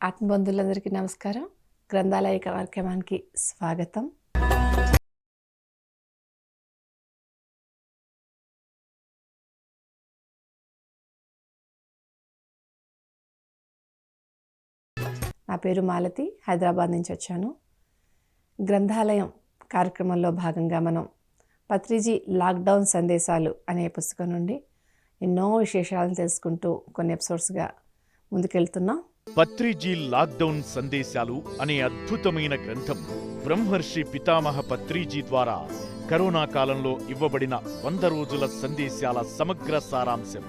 ఆత్మబంధువులందరికీ నమస్కారం. గ్రంథాలయ కార్యక్రమానికి స్వాగతం. నా పేరు మాలతి హైదరాబాద్ నుంచి వచ్చాను. గ్రంథాలయం కార్యక్రమంలో భాగంగా మనం పత్రిజీ లాక్డౌన్ సందేశాలు అనే పుస్తకం నుండి ఎన్నో విశేషాలను తెలుసుకుంటూ కొన్ని ఎపిసోడ్స్గా ముందుకెళ్తున్నాం. పత్రిజీ లాక్డౌన్ సందేశాలు అనే అద్భుతమైన గ్రంథం బ్రహ్మర్షి పితామహ పత్రిజీ ద్వారా కరోనా కాలంలో ఇవ్వబడిన వంద రోజుల సందేశాల సమగ్ర సారాంశం.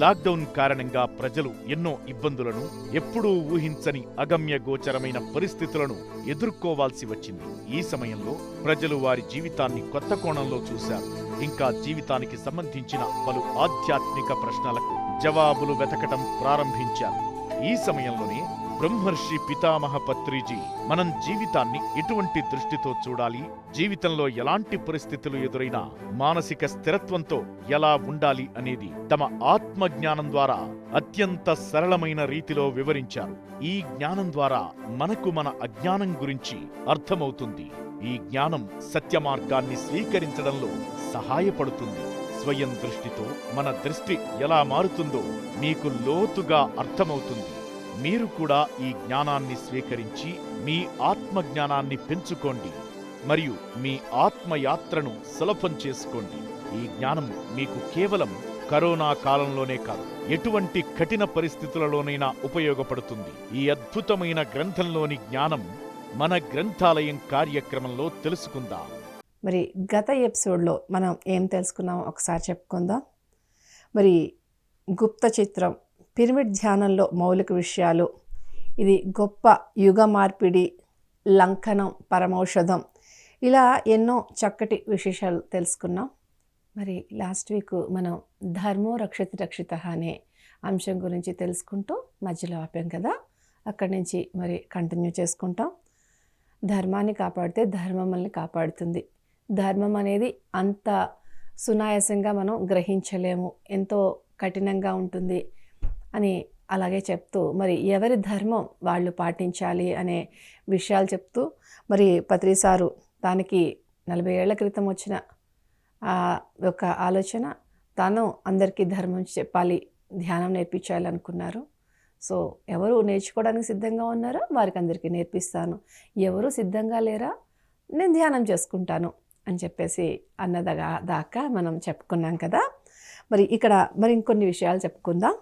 లాక్డౌన్ కారణంగా ప్రజలు ఎన్నో ఇబ్బందులను ఎప్పుడూ ఊహించని అగమ్య గోచరమైన పరిస్థితులను ఎదుర్కోవాల్సి వచ్చింది. ఈ సమయంలో ప్రజలు వారి జీవితాన్ని కొత్త కోణంలో చూశారు. ఇంకా జీవితానికి సంబంధించిన పలు ఆధ్యాత్మిక ప్రశ్నలకు జవాబులు వెతకటం ప్రారంభించారు. ఈ సమయంలోనే బ్రహ్మర్షి పితామహ పత్రిజీ మనం జీవితాన్ని ఎటువంటి దృష్టితో చూడాలి? జీవితంలో ఎలాంటి పరిస్థితులు ఎదురైనా మానసిక స్థిరత్వంతో ఎలా ఉండాలి అనేది తమ ఆత్మ జ్ఞానం ద్వారా అత్యంత సరళమైన రీతిలో వివరించారు. ఈ జ్ఞానం ద్వారా మనకు మన అజ్ఞానం గురించి అర్థమవుతుంది. ఈ జ్ఞానం సత్యమార్గాన్ని స్వీకరించడంలో సహాయపడుతుంది. స్వయం దృష్టితో మన దృష్టి ఎలా మారుతుందో మీకు లోతుగా అర్థమవుతుంది. మీరు కూడా ఈ జ్ఞానాన్ని స్వీకరించి మీ ఆత్మ జ్ఞానాన్ని పెంచుకోండి. మరియు మీ ఆత్మయాత్రను సులభం చేసుకోండి. ఈ జ్ఞానం మీకు కేవలం కరోనా కాలంలోనే కాదు ఎటువంటి కఠిన పరిస్థితులలోనైనా ఉపయోగపడుతుంది. ఈ అద్భుతమైన గ్రంథంలోని జ్ఞానం మన గ్రంథాలయం కార్యక్రమంలో తెలుసుకుందాం. మరి గత ఎపిసోడ్లో మనం ఏం తెలుసుకున్నామో ఒకసారి చెప్పుకుందాం. మరి గుప్త చిత్రం పిరమిడ్ ధ్యానంలో మౌలిక విషయాలు ఇది గొప్ప యుగ మార్పిడి లంకనం పరమౌషధం ఇలా ఎన్నో చక్కటి విశేషాలు తెలుసుకున్నాం. మరి లాస్ట్ వీక్ మనం ధర్మో రక్షిత రక్షిత అనే అంశం గురించి తెలుసుకుంటూ మధ్యలో ఆపాం కదా. అక్కడి నుంచి మరి కంటిన్యూ చేసుకుంటాం. ధర్మాన్ని కాపాడితే ధర్మం మనల్ని కాపాడుతుంది. ధర్మం అనేది అంత సునాయాసంగా మనం గ్రహించలేము. ఎంతో కఠినంగా ఉంటుంది అని అలాగే చెప్తూ మరి ఎవరి ధర్మం వాళ్ళు పాటించాలి అనే విషయాలు చెప్తూ మరి పత్రిసారు దానికి నలభై ఏళ్ళ క్రితం వచ్చిన ఆ యొక్క ఆలోచన తాను అందరికీ ధర్మం చెప్పాలి ధ్యానం నేర్పించాలి అనుకున్నారు. సో ఎవరు నేర్చుకోవడానికి సిద్ధంగా ఉన్నారో వారికి అందరికీ నేర్పిస్తాను. ఎవరు సిద్ధంగా లేరా? నేను ధ్యానం చేసుకుంటాను. అని చెప్పేసి అన్నదగా దాకా మనం చెప్పుకున్నాం కదా. మరి ఇక్కడ మరి ఇంకొన్ని విషయాలు చెప్పుకుందాం.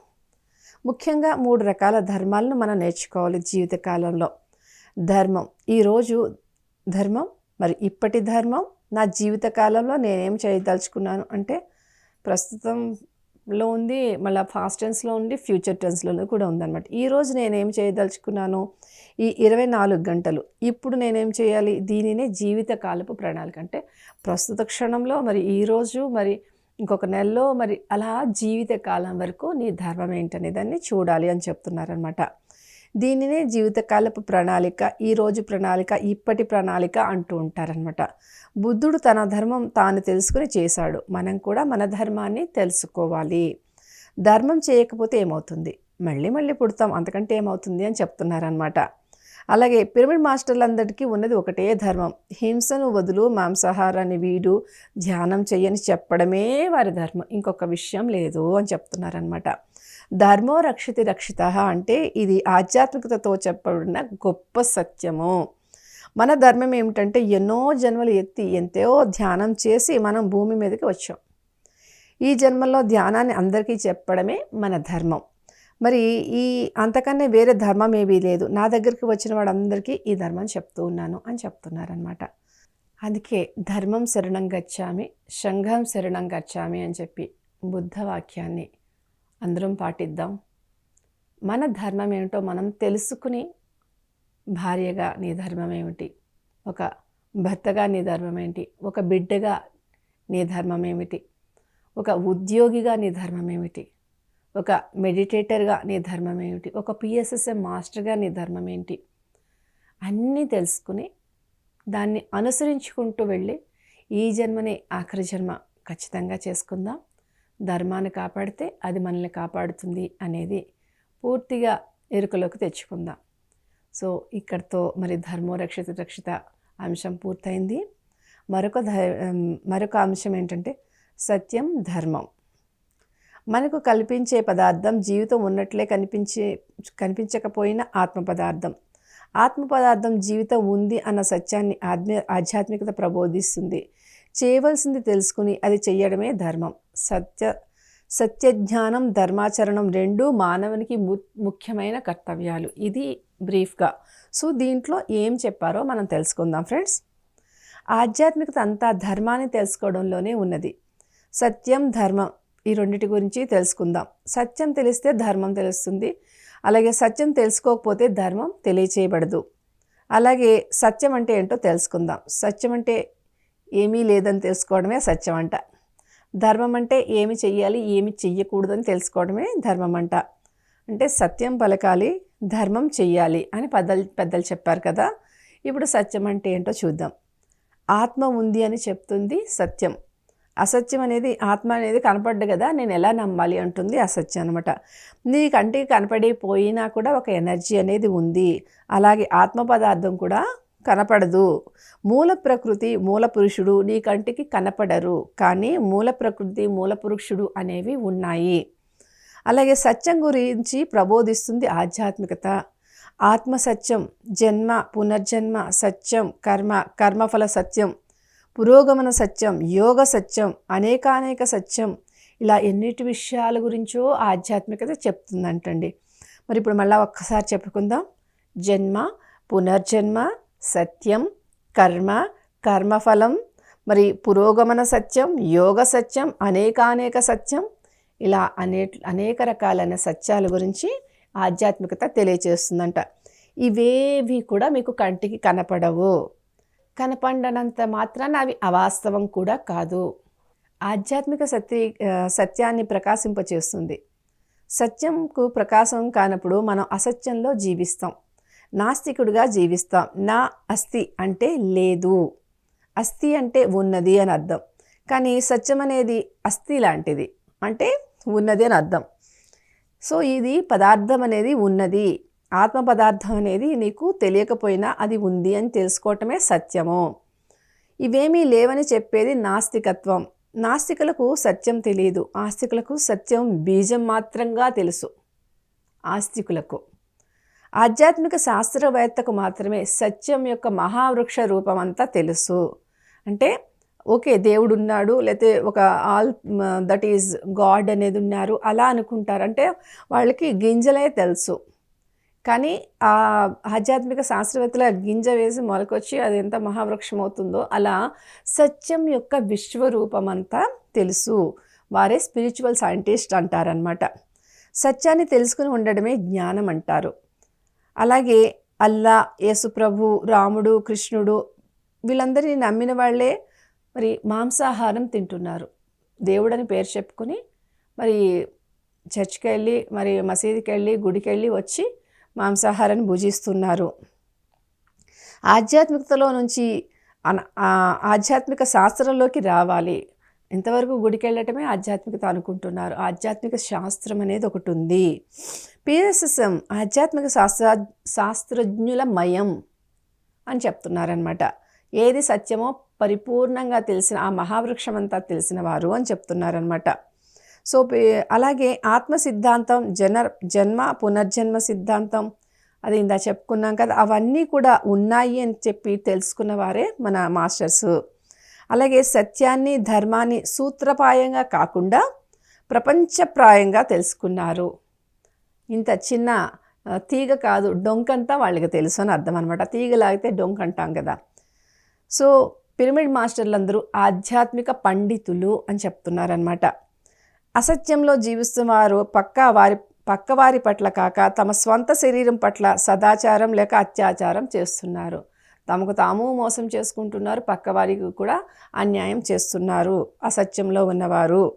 ముఖ్యంగా మూడు రకాల ధర్మాలను మనం నేర్చుకోవాలి జీవితకాలంలో ధర్మం ఈరోజు ధర్మం మరి ఇప్పటి ధర్మం నా జీవితకాలంలో నేనేం చేయదలుచుకున్నాను అంటే ప్రస్తుతంలో ఉంది మళ్ళీ ఫాస్ట్ టెన్స్లో ఉంది ఫ్యూచర్ టెన్స్లో కూడా ఉందన్నమాట. ఈరోజు నేనేం చేయదలుచుకున్నాను? ఈ ఇరవై నాలుగు గంటలు. ఇప్పుడు నేనేం చేయాలి? దీనినే జీవితకాలపు ప్రణాళిక. అంటే ప్రస్తుత క్షణంలో మరి ఈరోజు మరి ఇంకొక నెలలో మరి అలా జీవితకాలం వరకు నీ ధర్మం ఏంటనే దాన్ని చూడాలి అని చెప్తున్నారనమాట దీనినే జీవితకాలపు ప్రణాళిక ఈరోజు ప్రణాళిక ఇప్పటి ప్రణాళిక అంటూ ఉంటారనమాట బుద్ధుడు తన ధర్మం తాను తెలుసుకుని చేశాడు. మనం కూడా మన ధర్మాన్ని తెలుసుకోవాలి. ధర్మం చేయకపోతే ఏమవుతుంది? మళ్ళీ మళ్ళీ పుడతాం. అంతకంటే ఏమవుతుంది అని చెప్తున్నారనమాట అలాగే పిరమిడ్ మాస్టర్లందరికీ ఉన్నది ఒకటే ధర్మం. హింసను వదులు మాంసాహారాన్ని వీడు ధ్యానం చేయని చెప్పడమే వారి ధర్మం. ఇంకొక విషయం లేదు అని చెప్తున్నారనమాట ధర్మో రక్షితి రక్షిత అంటే ఇది ఆధ్యాత్మికతతో చెప్పబడిన గొప్ప సత్యము. మన ధర్మం ఏమిటంటే ఎన్నో జన్మలు ఎత్తి ఎంతో ధ్యానం చేసి మనం భూమి మీదకి వచ్చాం. ఈ జన్మలో ధ్యానాన్ని అందరికీ చెప్పడమే మన ధర్మం. మరి ఈ అంతకన్నా వేరే ధర్మం ఏమీ లేదు. నా దగ్గరికి వచ్చిన వాడందరికీ ఈ ధర్మం చెప్తూ ఉన్నాను అని చెప్తున్నారనమాట అందుకే ధర్మం శరణం గచ్చామి శంఘం శరణం గచ్చామి అని చెప్పి బుద్ధ వాక్యాన్ని అందరం పాటిద్దాం. మన ధర్మం ఏమిటో మనం తెలుసుకుని భార్యగా నీ ధర్మం ఏమిటి? ఒక భర్తగా నీ ధర్మం ఏంటి? ఒక బిడ్డగా నీ ధర్మం ఏమిటి? ఒక ఉద్యోగిగా నీ ధర్మం ఏమిటి? ఒక మెడిటేటర్గా నీ ధర్మం ఏమిటి? ఒక పిఎస్ఎస్ఎం మాస్టర్గా నీ ధర్మం ఏంటి? అన్నీ తెలుసుకుని దాన్ని అనుసరించుకుంటూ వెళ్ళి ఈ జన్మని ఆఖరి జన్మ ఖచ్చితంగా చేసుకుందాం. ధర్మాన్ని కాపాడితే అది మనల్ని కాపాడుతుంది అనేది పూర్తిగా ఎరుకలోకి తెచ్చుకుందాం. సో ఇక్కడితో మరి ధర్మో రక్షిత రక్షిత అంశం పూర్తయింది. మరొక ధ- మరొక అంశం ఏంటంటే సత్యం ధర్మం. మనకు కల్పించే పదార్థం జీవితం ఉన్నట్లే కనిపించే కనిపించకపోయిన ఆత్మ పదార్థం ఆత్మ పదార్థం జీవితం ఉంది అన్న సత్యాన్ని ఆధ్య ఆధ్యాత్మికత ప్రబోధిస్తుంది. చేయవలసింది తెలుసుకుని అది చేయడమే ధర్మం. సత్య సత్యజ్ఞానం ధర్మాచరణం రెండు మానవునికి ము ముఖ్యమైన కర్తవ్యాలు. ఇది బ్రీఫ్గా. సో దీంట్లో ఏం చెప్పారో మనం తెలుసుకుందాం ఫ్రెండ్స్. ఆధ్యాత్మికత అంతా ధర్మాన్ని తెలుసుకోవడంలోనే ఉన్నది. సత్యం ధర్మం ఈ రెండింటి గురించి తెలుసుకుందాం. సత్యం తెలిస్తే ధర్మం తెలుస్తుంది. అలాగే సత్యం తెలుసుకోకపోతే ధర్మం తెలియచేయబడదు. అలాగే సత్యం అంటే ఏంటో తెలుసుకుందాం. సత్యం అంటే ఏమీ లేదని తెలుసుకోవడమే సత్యం అంట. ధర్మం అంటే ఏమి చెయ్యాలి ఏమి చెయ్యకూడదని తెలుసుకోవడమే ధర్మం అంట. అంటే సత్యం పలకాలి ధర్మం చెయ్యాలి అని పెద్దలు పెద్దలు చెప్పారు కదా. ఇప్పుడు సత్యం అంటే ఏంటో చూద్దాం. ఆత్మ ఉంది అని చెప్తుంది సత్యం. అసత్యం అనేది ఆత్మ అనేది కనపడ్డు కదా నేను ఎలా నమ్మాలి అంటుంది అసత్యం అనమాట నీ కంటికి కనపడి పోయినా కూడా ఒక ఎనర్జీ అనేది ఉంది. అలాగే ఆత్మ పదార్థం కూడా కనపడదు. మూల ప్రకృతి మూల పురుషుడు నీ కంటికి కనపడరు. కానీ మూల ప్రకృతి మూల పురుషుడు అనేవి ఉన్నాయి. అలాగే సత్యం గురించి ప్రబోధిస్తుంది ఆధ్యాత్మికత. ఆత్మ సత్యం జన్మ పునర్జన్మ సత్యం కర్మ కర్మఫల సత్యం పురోగమన సత్యం యోగ సత్యం అనేకానేక సత్యం ఇలా ఎన్నిటి విషయాల గురించో ఆధ్యాత్మికత చెప్తుందంటండి. మరి ఇప్పుడు మళ్ళీ ఒక్కసారి చెప్పుకుందాం. జన్మ పునర్జన్మ సత్యం కర్మ కర్మఫలం మరి పురోగమన సత్యం యోగ సత్యం అనేకానేక సత్యం ఇలా అనే అనేక రకాలైన సత్యాల గురించి ఆధ్యాత్మికత తెలియచేస్తుందంట. ఇవేవి కూడా మీకు కంటికి కనపడవు. కనపడనంత మాత్రాన అవి అవాస్తవం కూడా కాదు. ఆధ్యాత్మిక సత్య సత్యాన్ని ప్రకాశింపచేస్తుంది. సత్యంకు ప్రకాశం కానప్పుడు మనం అసత్యంలో జీవిస్తాం. నాస్తికుడిగా జీవిస్తాం. నా అస్థి అంటే లేదు. అస్థి అంటే ఉన్నది అని అర్థం. కానీ సత్యం అనేది అస్థి లాంటిది. అంటే ఉన్నది అని అర్థం. సో ఇది పదార్థం అనేది ఉన్నది. ఆత్మ పదార్థం అనేది నీకు తెలియకపోయినా అది ఉంది అని తెలుసుకోవటమే సత్యము. ఇవేమీ లేవని చెప్పేది నాస్తికత్వం. నాస్తికులకు సత్యం తెలియదు. ఆస్తికులకు సత్యం బీజం మాత్రంగా తెలుసు. ఆస్తికులకు. ఆధ్యాత్మిక శాస్త్రవేత్తకు మాత్రమే సత్యం యొక్క మహావృక్ష రూపం అంతా తెలుసు. అంటే ఓకే దేవుడు ఉన్నాడు లేకపోతే ఒక ఆల్ దట్ ఈజ్ గాడ్ అనేది ఉన్నారు. అలా అనుకుంటారు. అంటే వాళ్ళకి గింజలే తెలుసు. కానీ ఆ ఆధ్యాత్మిక శాస్త్రవేత్తల గింజ వేసి మొలకొచ్చి అది ఎంత మహావృక్షం అవుతుందో అలా సత్యం యొక్క విశ్వరూపం అంతా తెలుసు. వారే స్పిరిచువల్ సైంటిస్ట్ అంటారనమాట సత్యాన్ని తెలుసుకుని ఉండడమే జ్ఞానం అంటారు. అలాగే అల్లా యేసుప్రభు రాముడు కృష్ణుడు వీళ్ళందరినీ నమ్మిన వాళ్ళే మరి మాంసాహారం తింటున్నారు. దేవుడని పేరు చెప్పుకొని మరి చర్చ్కి వెళ్ళి మరి మసీదుకి వెళ్ళి గుడికి వెళ్ళి వచ్చి మాంసాహారాన్ని భుజిస్తున్నారు. ఆధ్యాత్మికతలో నుంచి అన- ఆధ్యాత్మిక శాస్త్రంలోకి రావాలి. ఇంతవరకు గుడికి వెళ్ళటమే ఆధ్యాత్మికత అనుకుంటున్నారు. ఆధ్యాత్మిక శాస్త్రం అనేది ఒకటి ఉంది. పిఎస్ఎస్ఎం ఆధ్యాత్మిక శాస్త్ర శాస్త్రజ్ఞుల మయం అని చెప్తున్నారనమాట ఏది సత్యమో పరిపూర్ణంగా తెలిసిన ఆ మహావృక్షం అంతా తెలిసిన వారు అని చెప్తున్నారనమాట సో పే- అలాగే ఆత్మ సిద్ధాంతం జన జన్మ పునర్జన్మ సిద్ధాంతం అది ఇందా చెప్పుకున్నాం కదా అవన్నీ కూడా ఉన్నాయి అని చెప్పి తెలుసుకున్న వారే మన మాస్టర్స్. అలాగే సత్యాన్ని ధర్మాన్ని సూత్రపాయంగా కాకుండా ప్రపంచప్రాయంగా తెలుసుకున్నారు. ఇంత చిన్న తీగ కాదు డొంకంతా వాళ్ళకి తెలుసు అని అర్థం అనమాట తీగ లాగితే డొంక అంటాం కదా. సో పిరమిడ్ మాస్టర్లందరూ ఆధ్యాత్మిక పండితులు అని చెప్తున్నారనమాట అసత్యంలో జీవిస్తున్న వారు పక్కా వారి పక్కవారి పట్ల కాక తమ స్వంత శరీరం పట్ల సదాచారం లేక అత్యాచారం చేస్తున్నారు. తమకు తాము మోసం చేసుకుంటున్నారు పక్కవారికి కూడా అన్యాయం చేస్తున్నారు అసత్యంలో ఉన్నవారు.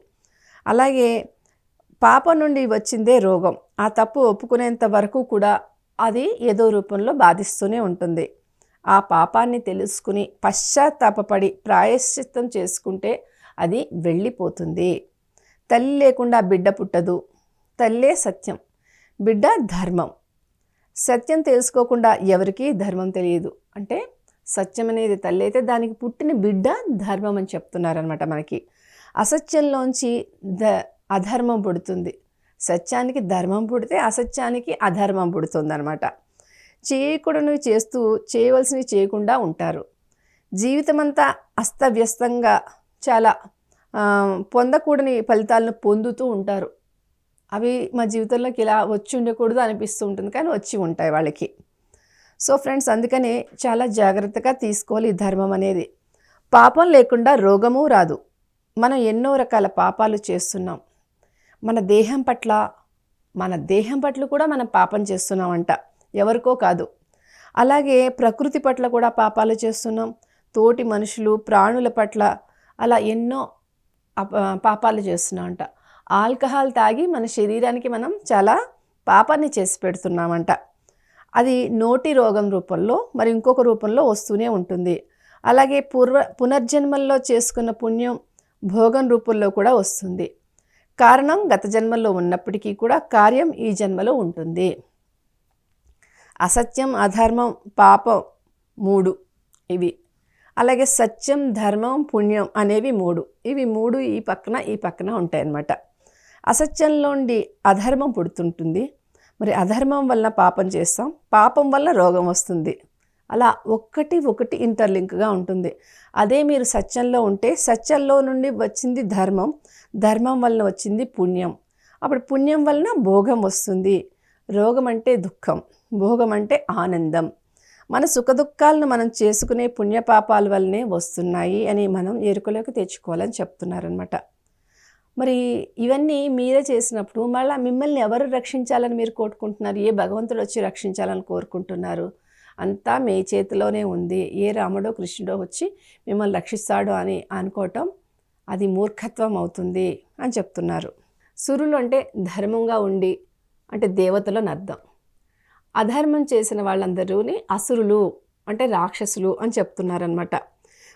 అలాగే పాపం నుండి వచ్చిందే రోగం. ఆ తప్పు ఒప్పుకునేంత వరకు కూడా అది ఏదో రూపంలో బాధిస్తూనే ఉంటుంది. ఆ పాపాన్ని తెలుసుకుని పశ్చాత్తాపపడి ప్రాయశ్చిత్తం చేసుకుంటే అది వెళ్ళిపోతుంది. తల్లి లేకుండా బిడ్డ పుట్టదు. తల్లే సత్యం. బిడ్డ ధర్మం. సత్యం తెలుసుకోకుండా ఎవరికీ ధర్మం తెలియదు. అంటే సత్యం అనేది తల్లి అయితే దానికి పుట్టిన బిడ్డ ధర్మం అని చెప్తున్నారనమాట మనకి. అసత్యంలోంచి ద అధర్మం పుడుతుంది. సత్యానికి ధర్మం పుడితే అసత్యానికి అధర్మం పుడుతుంది అనమాట చేయకూడనివి చేస్తూ చేయవలసినవి చేయకుండా ఉంటారు. జీవితమంతా అస్తవ్యస్తంగా చాలా పొందకూడని ఫలితాలను పొందుతూ ఉంటారు. అవి మా జీవితంలోకి ఇలా వచ్చి ఉండకూడదు అనిపిస్తూ ఉంటుంది కానీ వచ్చి ఉంటాయి వాళ్ళకి. సో ఫ్రెండ్స్ అందుకనే చాలా జాగ్రత్తగా తీసుకోవాలి ఈ ధర్మం అనేది. పాపం లేకుండా రోగము రాదు. మనం ఎన్నో రకాల పాపాలు చేస్తున్నాం. మన దేహం పట్ల మన దేహం పట్ల కూడా మనం పాపం చేస్తున్నామంట. ఎవరికో కాదు. అలాగే ప్రకృతి పట్ల కూడా పాపాలు చేస్తున్నాం. తోటి మనుషులు ప్రాణుల పట్ల అలా ఎన్నో పాపాలు చేస్తున్నామంట ఆల్కహాల్ తాగి మన శరీరానికి మనం చాలా పాపాన్ని చేసి పెడుతున్నామంట. అది నోటి రోగం రూపంలో మరి ఇంకొక రూపంలో వస్తూనే ఉంటుంది. అలాగే పూర్వ పునర్జన్మల్లో చేసుకున్న పుణ్యం భోగం రూపంలో కూడా వస్తుంది. కారణం గత జన్మలో ఉన్నప్పటికీ కూడా కార్యం ఈ జన్మలో ఉంటుంది. అసత్యం అధర్మం పాపం మూడు ఇవి. అలాగే సత్యం ధర్మం పుణ్యం అనేవి మూడు. ఇవి మూడు ఈ పక్కన ఈ పక్కన ఉంటాయన్నమాట. అసత్యంలోండి అధర్మం పుడుతుంటుంది. మరి అధర్మం వల్ల పాపం చేస్తాం. పాపం వల్ల రోగం వస్తుంది. అలా ఒక్కటి ఒకటి ఇంటర్లింక్గా ఉంటుంది. అదే మీరు సత్యంలో ఉంటే సత్యంలో నుండి వచ్చింది ధర్మం. ధర్మం వలన వచ్చింది పుణ్యం. అప్పుడు పుణ్యం వలన భోగం వస్తుంది. రోగం అంటే దుఃఖం. భోగం అంటే ఆనందం. మన సుఖదుఖాలను మనం చేసుకునే పుణ్యపాపాల వల్లనే వస్తున్నాయి అని మనం ఎరుకలోకి తెచ్చుకోవాలని చెప్తున్నారనమాట మరి ఇవన్నీ మీరే చేసినప్పుడు మళ్ళీ మిమ్మల్ని ఎవరు రక్షించాలని మీరు కోరుకుంటున్నారు? ఏ భగవంతుడు వచ్చి రక్షించాలని కోరుకుంటున్నారు? అంతా మీ చేతిలోనే ఉంది. ఏ రాముడో కృష్ణుడో వచ్చి మిమ్మల్ని రక్షిస్తాడు అని అనుకోవటం అది మూర్ఖత్వం అవుతుంది అని చెప్తున్నారు. సురులు అంటే ధర్మంగా ఉండి అంటే దేవతలని అర్థం అధర్మం చేసిన వాళ్ళందరూని అసురులు అంటే రాక్షసులు అని చెప్తున్నారనమాట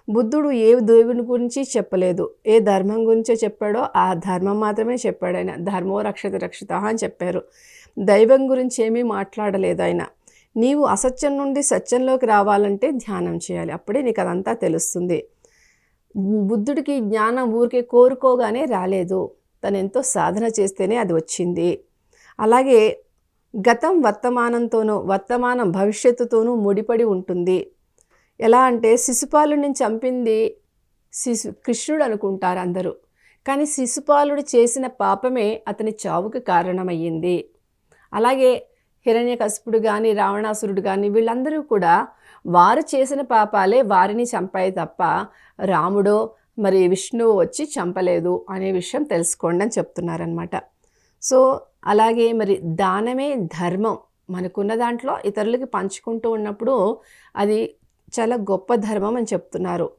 బుద్ధుడు ఏ దేవుని గురించి చెప్పలేదు. ఏ ధర్మం గురించో చెప్పాడో ఆ ధర్మం మాత్రమే చెప్పాడు ఆయన. ధర్మో రక్షత రక్షిత అని చెప్పారు. దైవం గురించి ఏమీ మాట్లాడలేదు ఆయన. నీవు అసత్యం నుండి సత్యంలోకి రావాలంటే ధ్యానం చేయాలి. అప్పుడే నీకు అదంతా తెలుస్తుంది. బుద్ధుడికి జ్ఞానం ఊరికే కోరుకోగానే రాలేదు. తను ఎంతో సాధన చేస్తేనే అది వచ్చింది. అలాగే గతం వర్తమానంతోనూ వర్తమానం భవిష్యత్తుతోనూ ముడిపడి ఉంటుంది. ఎలా అంటే శిశుపాలుడిని చంపింది శిశు కృష్ణుడు అనుకుంటారు అందరూ. కానీ శిశుపాలుడు చేసిన పాపమే అతని చావుకి కారణమయ్యింది. అలాగే హిరణ్యకశపుడు కానీ రావణాసురుడు కానీ వీళ్ళందరూ కూడా వారు చేసిన పాపాలే వారిని చంపాయి తప్ప రాముడో మరి విష్ణువు వచ్చి చంపలేదు అనే విషయం తెలుసుకోండి అని చెప్తున్నారనమాట సో అలాగే మరి దానమే ధర్మం. మనకున్న దాంట్లో ఇతరులకి పంచుకుంటూ ఉన్నప్పుడు అది చాలా గొప్ప ధర్మం అని చెప్తున్నారు.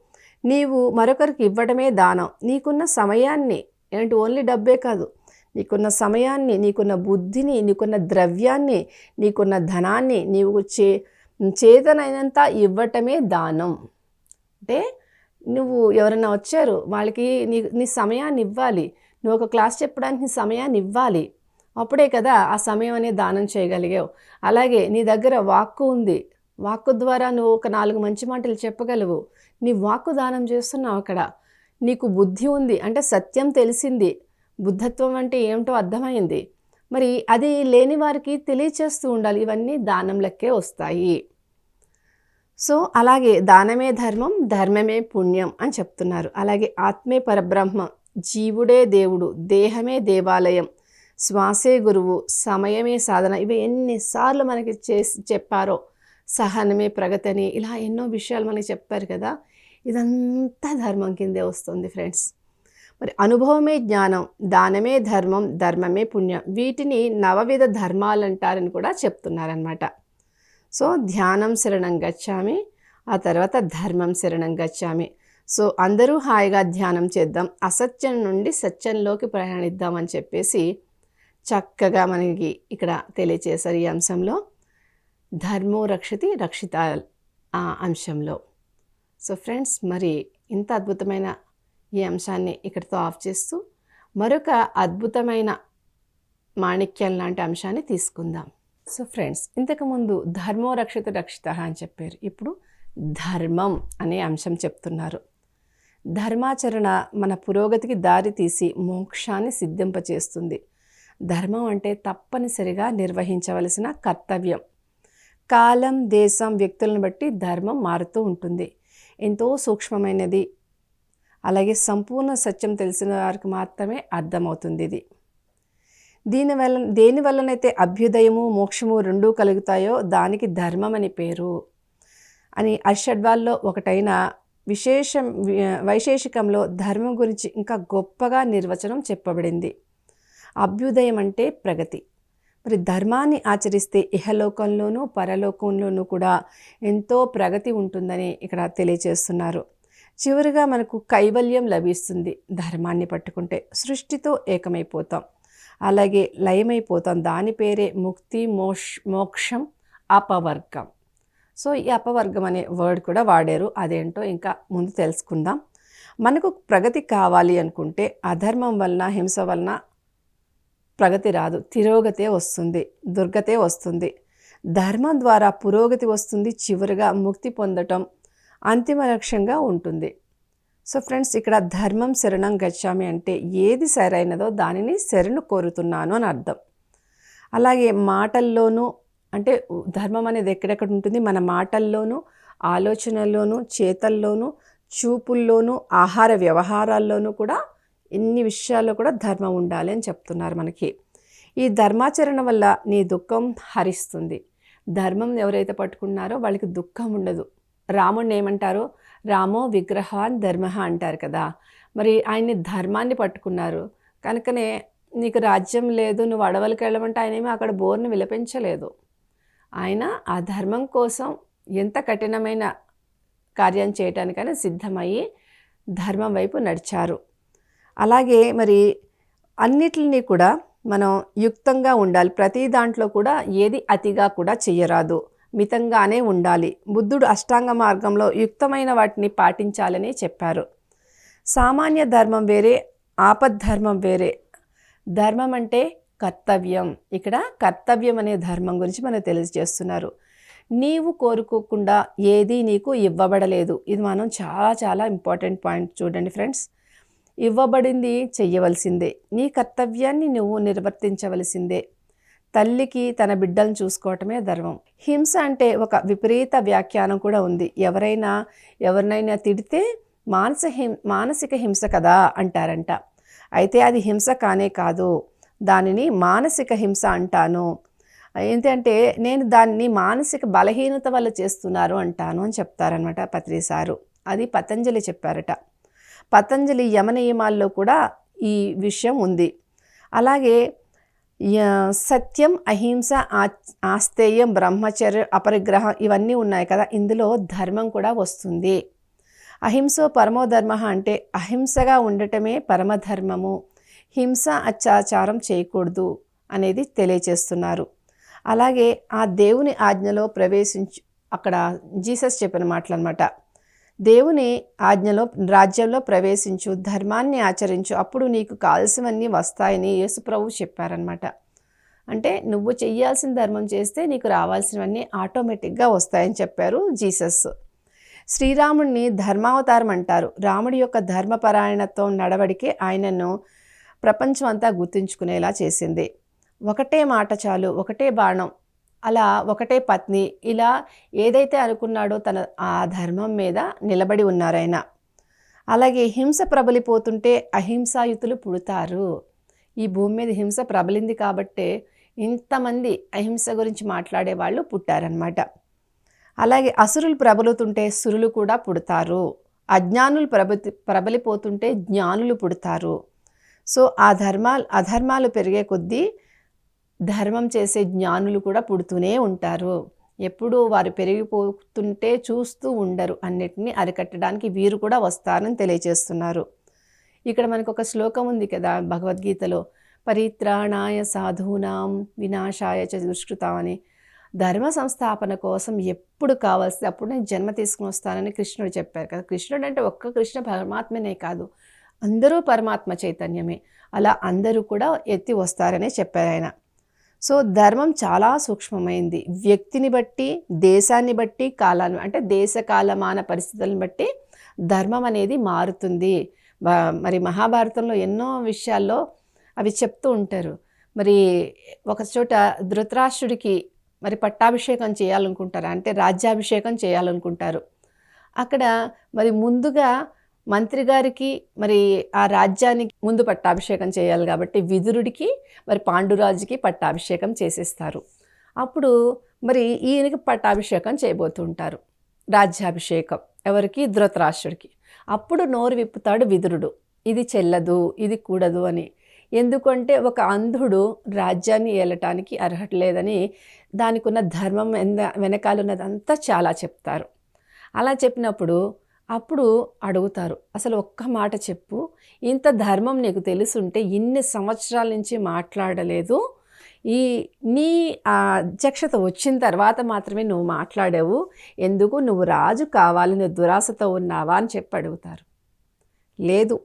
నీవు మరొకరికి ఇవ్వడమే దానం. నీకున్న సమయాన్ని ఏంటి ఓన్లీ డబ్బే కాదు. నీకున్న సమయాన్ని నీకున్న బుద్ధిని నీకున్న ద్రవ్యాన్ని నీకున్న ధనాన్ని నీవు చే చేతనైనంత ఇవ్వటమే దానం. అంటే నువ్వు ఎవరైనా వచ్చారు వాళ్ళకి నీ నీ సమయాన్ని ఇవ్వాలి. నువ్వు ఒక క్లాస్ చెప్పడానికి నీ సమయాన్ని ఇవ్వాలి. అప్పుడే కదా ఆ సమయం అనేది దానం చేయగలిగావు. అలాగే నీ దగ్గర వాక్కు ఉంది. వాక్కు ద్వారా నువ్వు ఒక నాలుగు మంచి మాటలు చెప్పగలవు. నీ వాక్కు దానం చేస్తున్నావు అక్కడ. నీకు బుద్ధి ఉంది. అంటే సత్యం తెలిసింది. బుద్ధత్వం అంటే ఏమిటో అర్థమైంది. మరి అది లేని వారికి తెలియచేస్తూ ఉండాలి. ఇవన్నీ దానం లెక్కే వస్తాయి. సో అలాగే దానమే ధర్మం ధర్మమే పుణ్యం అని చెప్తున్నారు. అలాగే ఆత్మే పరబ్రహ్మ. జీవుడే దేవుడు. దేహమే దేవాలయం. శ్వాసే గురువు సమయమే సాధన. ఇవి ఎన్నిసార్లు మనకి చేసి చెప్పారో సహనమే ప్రగతి అని ఇలా ఎన్నో విషయాలు మనకి చెప్పారు కదా. ఇదంతా ధర్మం కిందే వస్తుంది ఫ్రెండ్స్. మరి అనుభవమే జ్ఞానం దానమే ధర్మం ధర్మమే పుణ్యం. వీటిని నవవిధ ధర్మాలు అంటారని కూడా చెప్తున్నారనమాట సో ధ్యానం శరణం గచ్చామి ఆ తర్వాత ధర్మం శరణం గచ్చామి. సో అందరూ హాయిగా ధ్యానం చేద్దాం అసత్యం నుండి సత్యంలోకి ప్రయాణిద్దామని చెప్పేసి చక్కగా మనకి ఇక్కడ తెలియచేశారు ఈ అంశంలో. ధర్మో రక్షతి రక్షిత ఆ అంశంలో. సో ఫ్రెండ్స్ మరి ఇంత అద్భుతమైన ఈ అంశాన్ని ఇక్కడితో ఆఫ్ చేస్తూ మరొక అద్భుతమైన మాణిక్యం లాంటి అంశాన్ని తీసుకుందాం. సో ఫ్రెండ్స్ ఇంతకుముందు ధర్మో రక్షిత రక్షిత అని చెప్పారు. ఇప్పుడు ధర్మం అనే అంశం చెప్తున్నారు. ధర్మాచరణ మన పురోగతికి దారి తీసి మోక్షాన్ని సిద్ధింపచేస్తుంది. ధర్మం అంటే తప్పనిసరిగా నిర్వహించవలసిన కర్తవ్యం. కాలం దేశం వ్యక్తులను బట్టి ధర్మం మారుతూ ఉంటుంది. ఎంతో సూక్ష్మమైనది. అలాగే సంపూర్ణ సత్యం తెలిసిన వారికి మాత్రమే అర్థమవుతుంది ఇది. దీనివల్ల దేని వల్లనైతే అభ్యుదయము మోక్షము రెండూ కలుగుతాయో దానికి ధర్మం అని పేరు. అని అర్షడ్వాల్లో ఒకటైన విశేషం వైశేషికంలో ధర్మం గురించి ఇంకా గొప్పగా నిర్వచనం చెప్పబడింది. అభ్యుదయం అంటే ప్రగతి. మరి ధర్మాన్ని ఆచరిస్తే ఇహలోకంలోనూ పరలోకంలోనూ కూడా ఎంతో ప్రగతి ఉంటుందని ఇక్కడ తెలియజేస్తున్నారు. చివరిగా మనకు కైవల్యం లభిస్తుంది ధర్మాన్ని పట్టుకుంటే. సృష్టితో ఏకమైపోతాం. అలాగే లయమైపోతాం. దాని పేరే ముక్తి మోష్ మోక్షం అపవర్గం. సో ఈ అపవర్గం అనే వర్డ్ కూడా వాడారు. అదేంటో ఇంకా ముందు తెలుసుకుందాం. మనకు ప్రగతి కావాలి అనుకుంటే అధర్మం వలన హింస వలన ప్రగతి రాదు తిరోగతే వస్తుంది దుర్గతే వస్తుంది. ధర్మం ద్వారా పురోగతి వస్తుంది చివరిగా ముక్తి పొందటం అంతిమ లక్ష్యంగా ఉంటుంది. సో ఫ్రెండ్స్ ఇక్కడ ధర్మం శరణం గచ్చామి అంటే ఏది సరైనదో దానిని శరణు కోరుతున్నాను అని అర్థం. అలాగే మాటల్లోనూ అంటే ధర్మం అనేది ఎక్కడెక్కడ ఉంటుంది? మన మాటల్లోనూ ఆలోచనల్లోనూ చేతల్లోనూ చూపుల్లోనూ ఆహార వ్యవహారాల్లోనూ కూడా ఇన్ని విషయాల్లో కూడా ధర్మం ఉండాలి అని చెప్తున్నారు మనకి. ఈ ధర్మాచరణ వల్ల నీ దుఃఖం హరిస్తుంది. ధర్మం ఎవరైతే పట్టుకున్నారో వాళ్ళకి దుఃఖం ఉండదు. రాముడిని ఏమంటారు? రామో విగ్రహాన్ ధర్మ అంటారు కదా. మరి ఆయన్ని ధర్మాన్ని పట్టుకున్నారు. కనుకనే నీకు రాజ్యం లేదు నువ్వు అడవులకు వెళ్ళమంటే ఆయన అక్కడ బోర్ని విలపించలేదు. ఆయన ఆ ధర్మం కోసం ఎంత కఠినమైన కార్యం చేయటానికైనా సిద్ధమయ్యి ధర్మం వైపు నడిచారు. అలాగే మరి అన్నిటిని కూడా మనం యుక్తంగా ఉండాలి. ప్రతి దాంట్లో కూడా ఏది అతిగా కూడా చెయ్యరాదు. మితంగానే ఉండాలి. బుద్ధుడు అష్టాంగ మార్గంలో యుక్తమైన వాటిని పాటించాలని చెప్పారు. సామాన్య ధర్మం వేరే ఆపద్ధర్మం వేరే. ధర్మం అంటే కర్తవ్యం. ఇక్కడ కర్తవ్యం అనే ధర్మం గురించి మనకు తెలియజేస్తున్నారు. నీవు కోరుకోకుండా ఏది నీకు ఇవ్వబడలేదు. ఇది మనం చాలా చాలా ఇంపార్టెంట్ పాయింట్ చూడండి ఫ్రెండ్స్. ఇవ్వబడింది చెయ్యవలసిందే. నీ కర్తవ్యాన్ని నువ్వు నిర్వర్తించవలసిందే. తల్లికి తన బిడ్డలను చూసుకోవటమే ధర్మం. హింస అంటే ఒక విపరీత వ్యాఖ్యానం కూడా ఉంది. ఎవరైనా ఎవరినైనా తిడితే మానస హిం మానసిక హింస కదా అంటారంట. అయితే అది హింస కానే కాదు. దానిని మానసిక హింస అంటాను. ఏంటంటే నేను దాన్ని మానసిక బలహీనత వల్ల చేస్తున్నారు అంటాను అని చెప్తారనమాట పత్రిసారు అది పతంజలి చెప్పారట. పతంజలి యమనియమాల్లో కూడా ఈ విషయం ఉంది. అలాగే సత్యం అహింస ఆ- ఆస్తేయం బ్రహ్మచర్య అపరిగ్రహం ఇవన్నీ ఉన్నాయి కదా ఇందులో ధర్మం కూడా వస్తుంది. అహింసో పరమోధర్మ అంటే అహింసగా ఉండటమే పరమధర్మము. హింస అత్యాచారం చేయకూడదు అనేది తెలియచేస్తున్నారు. అలాగే ఆ దేవుని ఆజ్ఞలో ప్రవేశించు అక్కడ జీసస్ చెప్పిన మాటలు అనమాట దేవుని ఆజ్ఞలో రాజ్యంలో ప్రవేశించు ధర్మాన్ని ఆచరించు అప్పుడు నీకు కావలసినవన్నీ వస్తాయని యేసుప్రభు చెప్పారనమాట అంటే నువ్వు చెయ్యాల్సిన ధర్మం చేస్తే నీకు రావాల్సినవన్నీ ఆటోమేటిక్గా వస్తాయని చెప్పారు జీసస్. శ్రీరాముడిని ధర్మావతారం అంటారు. రాముడి యొక్క ధర్మపరాయణత్వం నడవడికే ఆయనను ప్రపంచం అంతా గుర్తుంచుకునేలా చేసింది. ఒకటే మాట చాలు ఒకటే బాణం అలా ఒకటే పత్ని ఇలా ఏదైతే అనుకున్నాడో తన ఆ ధర్మం మీద నిలబడి ఉన్నారాయన అలాగే హింస ప్రబలిపోతుంటే అహింసాయుతులు పుడతారు. ఈ భూమి మీద హింస ప్రబలింది కాబట్టే ఇంతమంది అహింస గురించి మాట్లాడే వాళ్ళు పుట్టారనమాట అలాగే అసురులు ప్రబలుతుంటే సురులు కూడా పుడతారు. అజ్ఞానులు ప్రబలి ప్రబలిపోతుంటే జ్ఞానులు పుడతారు. సో ఆ ధర్మాలు అధర్మాలు పెరిగే కొద్దీ ధర్మం చేసే జ్ఞానులు కూడా పుడుతూనే ఉంటారు. ఎప్పుడూ వారు పెరిగిపోతుంటే చూస్తూ ఉండరు. అన్నిటినీ అరికట్టడానికి వీరు కూడా వస్తారని తెలియజేస్తున్నారు. ఇక్కడ మనకు ఒక శ్లోకం ఉంది కదా భగవద్గీతలో. పరిత్రాణాయ సాధూనాం వినాశాయ చ అని ధర్మ సంస్థాపన కోసం ఎప్పుడు కావాల్సింది అప్పుడు నేను జన్మ తీసుకుని వస్తానని కృష్ణుడు చెప్పారు కదా. కృష్ణుడు అంటే ఒక్క కృష్ణ పరమాత్మనే కాదు. అందరూ పరమాత్మ చైతన్యమే. అలా అందరూ కూడా ఎత్తి వస్తారనే చెప్పారు ఆయన. సో ధర్మం చాలా సూక్ష్మమైంది. వ్యక్తిని బట్టి దేశాన్ని బట్టి కాలాన్ని అంటే దేశ కాలమాన పరిస్థితులను బట్టి ధర్మం అనేది మారుతుంది. మరి మహాభారతంలో ఎన్నో విషయాల్లో అవి చెప్తూ ఉంటారు. మరి ఒక చోట ధృతరాష్ట్రుడికి మరి పట్టాభిషేకం చేయాలనుకుంటారు? అంటే రాజ్యాభిషేకం చేయాలనుకుంటారు. అక్కడ మరి ముందుగా మంత్రి గారికి మరి ఆ రాజ్యానికి ముందు పట్టాభిషేకం చేయాలి కాబట్టి విదురుడికి మరి పాండురాజుకి పట్టాభిషేకం చేసేస్తారు. అప్పుడు మరి ఈయనకి పట్టాభిషేకం చేయబోతుంటారు. రాజ్యాభిషేకం ఎవరికి? ధృతరాష్ట్రుడికి. అప్పుడు నోరు విప్పుతాడు విదురుడు. ఇది చెల్లదు ఇది కూడదు అని. ఎందుకంటే ఒక అంధుడు రాజ్యాన్ని ఏలటానికి అర్హత లేదని దానికి ఉన్న ధర్మం ఎంత వెనకాలన్నదంతా చాలా చెప్తారు. అలా చెప్పినప్పుడు అప్పుడు అడుగుతారు అసలు ఒక్క మాట చెప్పు. ఇంత ధర్మం నీకు తెలుసుంటే ఇన్ని సంవత్సరాల నుంచి మాట్లాడలేదు. ఈ నీ ఆ అధ్యక్షత వచ్చిన తర్వాత మాత్రమే నువ్వు మాట్లాడావు. ఎందుకు? నువ్వు రాజు కావాలని దురాశతో ఉన్నావా? అని చెప్పి అడుగుతారు. లేదు.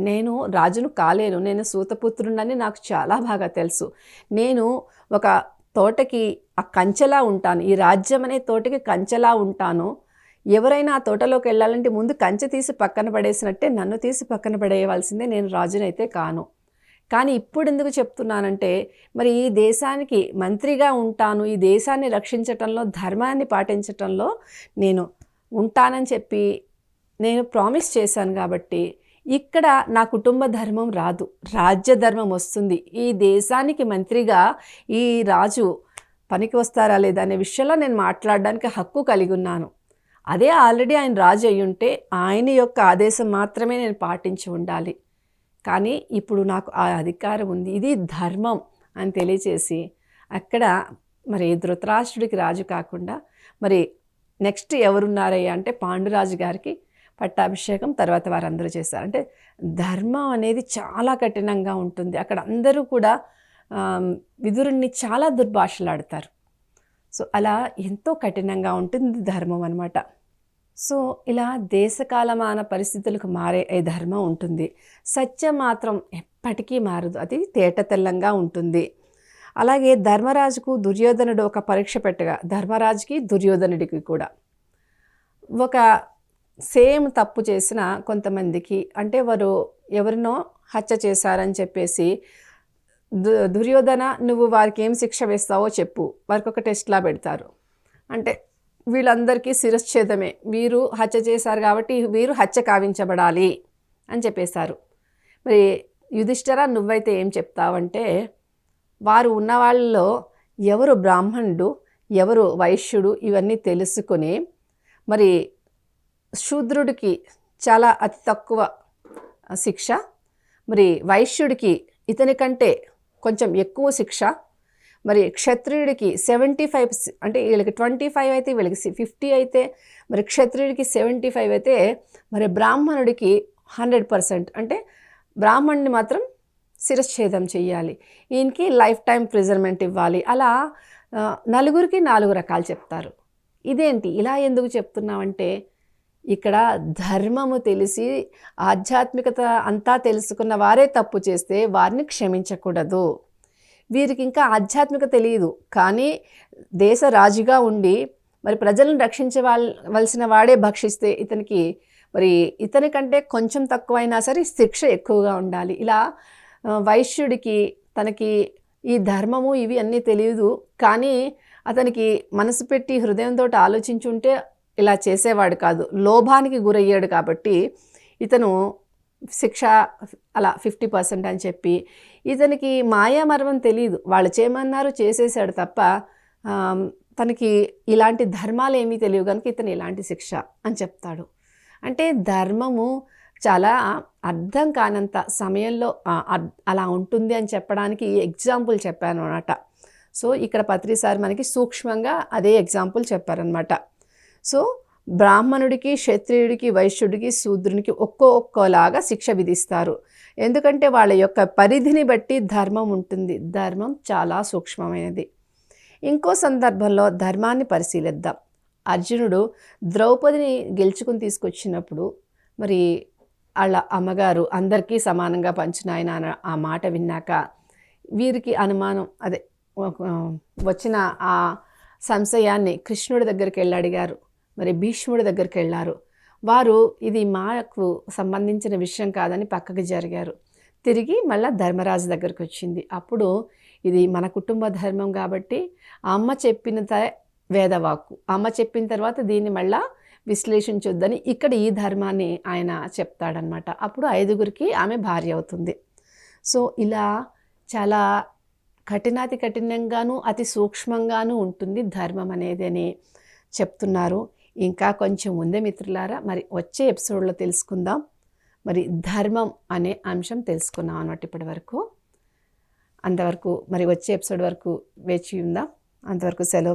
నేను రాజును కాలేను. నేను సూతపుత్రుడని నాకు చాలా బాగా తెలుసు. నేను ఒక తోటకి ఆ కంచెలా ఉంటాను. ఈ రాజ్యం అనే తోటకి కంచెలా ఉంటాను. ఎవరైనా ఆ తోటలోకి వెళ్ళాలంటే ముందు కంచె తీసి పక్కన పడేసినట్టే నన్ను తీసి పక్కన పడేయవలసిందే నేను రాజునైతే కాను. కానీ ఇప్పుడు ఎందుకు చెప్తున్నానంటే మరి ఈ దేశానికి మంత్రిగా ఉంటాను ఈ దేశాన్ని రక్షించటంలో ధర్మాన్ని పాటించటంలో నేను ఉంటానని చెప్పి నేను ప్రామిస్ చేశాను కాబట్టి ఇక్కడ నా కుటుంబ ధర్మం రాదు రాజ్య ధర్మం వస్తుంది. ఈ దేశానికి మంత్రిగా ఈ రాజు పనికి వస్తారా లేదా అనే విషయంలో నేను మాట్లాడడానికి హక్కు కలిగి ఉన్నాను. అదే ఆల్రెడీ ఆయన రాజు అయ్యుంటే ఉంటే ఆయన యొక్క ఆదేశం మాత్రమే నేను పాటించి ఉండాలి. కానీ ఇప్పుడు నాకు ఆ అధికారం ఉంది. ఇది ధర్మం అని తెలియచేసి అక్కడ మరి ధృతరాష్ట్రుడికి రాజు కాకుండా మరి నెక్స్ట్ ఎవరున్నారయ్యా అంటే పాండురాజు గారికి పట్టాభిషేకం తర్వాత వారందరూ చేస్తారు అంటే ధర్మం అనేది చాలా కఠినంగా ఉంటుంది. అక్కడ అందరూ కూడా విదురుణ్ణి చాలా దుర్భాషలాడతారు. సో అలా ఎంతో కఠినంగా ఉంటుంది ధర్మం అనమాట సో ఇలా దేశకాలమాన పరిస్థితులకు మారే ఈ ధర్మం ఉంటుంది. సత్యం మాత్రం ఎప్పటికీ మారదు. అది తేట తెల్లంగా ఉంటుంది. అలాగే ధర్మరాజుకు దుర్యోధనుడు ఒక పరీక్ష పెట్టగా ధర్మరాజుకి దుర్యోధనుడికి కూడా. ఒక సేమ్ తప్పు చేసిన కొంతమందికి అంటే వారు ఎవరినో హత్య చేశారని చెప్పేసి దుర్యోధన నువ్వు వారికి ఏం శిక్ష వేస్తావో చెప్పు. వారికి ఒక టెస్ట్లా పెడతారు. అంటే వీళ్ళందరికీ శిరశ్ఛేదమే. వీరు హత్య చేశారు కాబట్టి వీరు హత్య కావించబడాలి అని చెప్పేశారు. మరి యుధిష్ఠర నువ్వైతే ఏం చెప్తావంటే వారు ఉన్న వాళ్ళలో ఎవరు బ్రాహ్మణుడు ఎవరు వైశ్యుడు ఇవన్నీ తెలుసుకొని మరి శూద్రుడికి చాలా అతి తక్కువ శిక్ష మరి వైశ్యుడికి ఇతని కంటే కొంచెం ఎక్కువ శిక్ష. మరి క్షత్రియుడికి సెవెంటీ ఫైవ్ అంటే వీళ్ళకి ట్వంటీ ఫైవ్ అయితే వీళ్ళకి ఫిఫ్టీ అయితే మరి క్షత్రియుడికి సెవెంటీ ఫైవ్ అయితే మరి బ్రాహ్మణుడికి హండ్రెడ్ పర్సెంట్ అంటే బ్రాహ్మణుని మాత్రం శిరశ్ఛేదం చేయాలి ఈయనకి లైఫ్ టైం ప్రిజర్మెంట్ ఇవ్వాలి. అలా నలుగురికి నాలుగు రకాలు చెప్తారు. ఇదేంటి? ఇలా ఎందుకు చెప్తున్నామంటే ఇక్కడ ధర్మము తెలిసి ఆధ్యాత్మికత అంతా తెలుసుకున్న వారే తప్పు చేస్తే వారిని క్షమించకూడదు. వీరికి ఇంకా ఆధ్యాత్మిక తెలియదు. కానీ దేశ రాజుగా ఉండి మరి ప్రజలను రక్షించవలసిన వాడే భక్షిస్తే ఇతనికి మరి ఇతని కంటే కొంచెం తక్కువైనా సరే శిక్ష ఎక్కువగా ఉండాలి. ఇలా వైశ్యుడికి తనకి ఈ ధర్మము ఇవి అన్నీ తెలియదు కానీ అతనికి మనసు పెట్టి హృదయంతో ఆలోచించుంటే ఇలా చేసేవాడు కాదు. లోభానికి గురయ్యాడు కాబట్టి ఇతను శిక్ష అలా ఫిఫ్టీ పర్సెంట్ అని చెప్పి ఇతనికి మాయామర్వం తెలియదు వాళ్ళు చేయమన్నారు చేసేసాడు తప్ప తనకి ఇలాంటి ధర్మాలు ఏమీ తెలియవు కనుక ఇతను ఇలాంటి శిక్ష అని చెప్తాడు. అంటే ధర్మము చాలా అర్థం కానంత సమయంలో అలా ఉంటుంది అని చెప్పడానికి ఎగ్జాంపుల్ చెప్పాను అనమాట సో ఇక్కడ పత్రి సార్ మనకి సూక్ష్మంగా అదే ఎగ్జాంపుల్ చెప్పారనమాట. సో బ్రాహ్మణుడికి క్షత్రియుడికి వైశ్యుడికి శూద్రునికి ఒక్కో ఒక్కోలాగా శిక్ష విధిస్తారు. ఎందుకంటే వాళ్ళ యొక్క పరిధిని బట్టి ధర్మం ఉంటుంది. ధర్మం చాలా సూక్ష్మమైనది. ఇంకో సందర్భంలో ధర్మాన్ని పరిశీలిద్దాం. అర్జునుడు ద్రౌపదిని గెలుచుకుని తీసుకొచ్చినప్పుడు మరి వాళ్ళ అమ్మగారు అందరికీ సమానంగా పంచునాయన ఆ మాట విన్నాక వీరికి అనుమానం. అదే వచ్చిన ఆ సంశయాన్ని కృష్ణుడి దగ్గరికి వెళ్ళి అడిగారు. మరి భీష్ముడి దగ్గరికి వెళ్ళారు. వారు ఇది మాకు సంబంధించిన విషయం కాదని పక్కకి జరిగారు. తిరిగి మళ్ళీ ధర్మరాజు దగ్గరికి వచ్చింది. అప్పుడు ఇది మన కుటుంబ ధర్మం కాబట్టి అమ్మ చెప్పిన వేదవాక్కు. అమ్మ చెప్పిన తర్వాత దీన్ని మళ్ళా విశ్లేషించొద్దని ఇక్కడ ఈ ధర్మాన్ని ఆయన చెప్తాడనమాట అప్పుడు ఐదుగురికి ఆమె భార్య అవుతుంది. సో ఇలా చాలా కఠినాతి కఠినంగాను అతి సూక్ష్మంగాను ఉంటుంది ధర్మం అనేది అని చెప్తున్నారు. ఇంకా కొంచెం ఉందే మిత్రులారా మరి వచ్చే ఎపిసోడ్లో తెలుసుకుందాం. మరి ధర్మం అనే అంశం తెలుసుకున్నాం అన్నమాట ఇప్పటి వరకు. అంతవరకు మరి వచ్చే ఎపిసోడ్ వరకు వేచి ఉందాం. అంతవరకు సెలవు